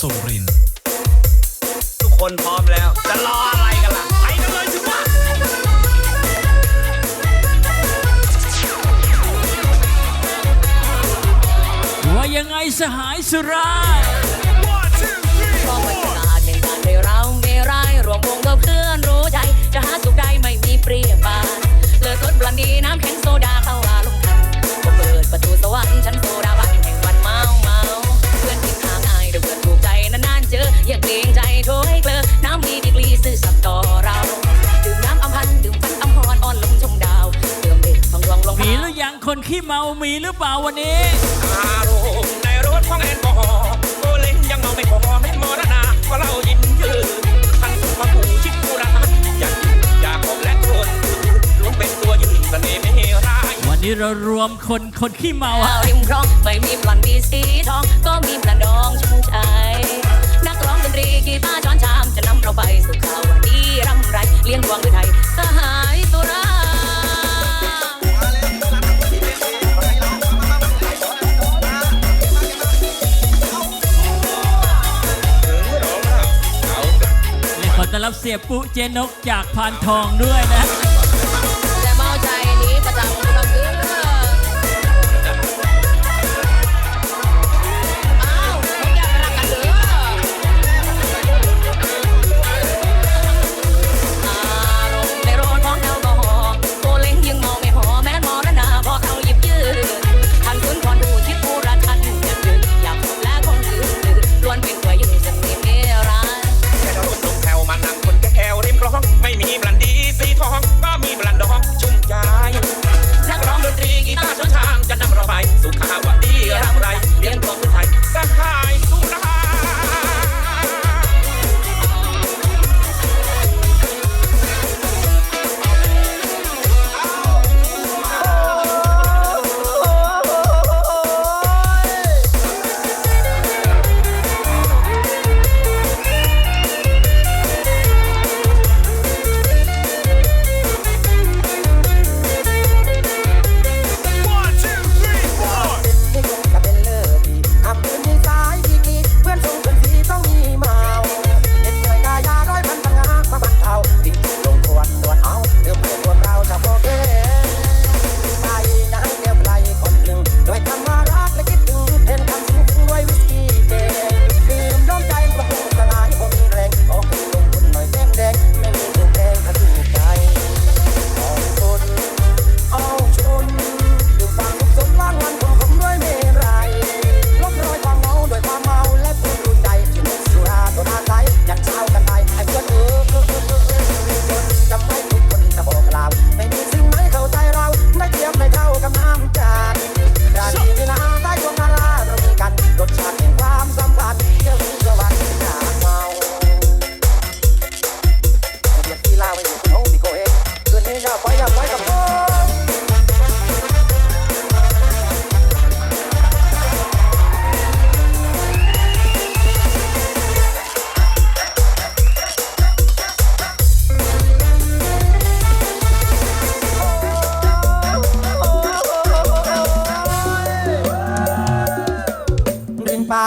สุรินทุกคนพร้อมแล้ว จะรออะไรกันล่ะ ไปกันเลยสิวะว่ายังไงสหายสุรา ขี้เมามีหรือเปล่าวันนี้ อารมในรถของแอลกอฮอล์โอเล่นยังเมาไม่พอเม็ดมรณะก็เล่ายินยืนท่นผู้มาผูชิบูรักอยากอยู่อยากคบและทนลุกเป็นตัวยืนเสน่ห์ไม่เฮร้าวันนี้เรารวมคนคนขี้เมาอะาริมคลองไม่มีพลันมีสีทอง ก็มีพลันดองชูนใจนักร้องดนตรีกีตาร์ช้อนชามจะนำ รับเสียปุ๊เจนกจากพานทองด้วยนะ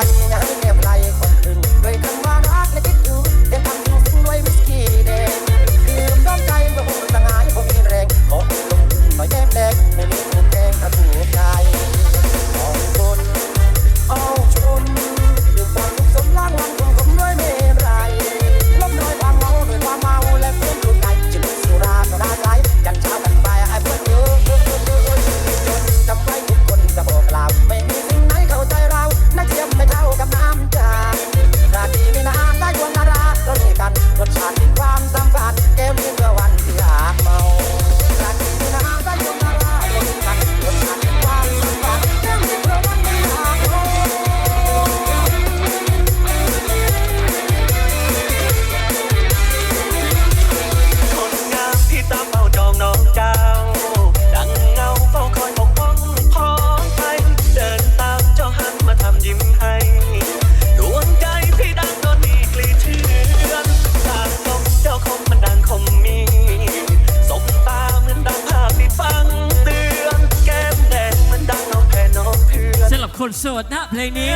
ายให้เงียบไรคนอื่นด้วยคำว่า คนโสดนะเพลงนี้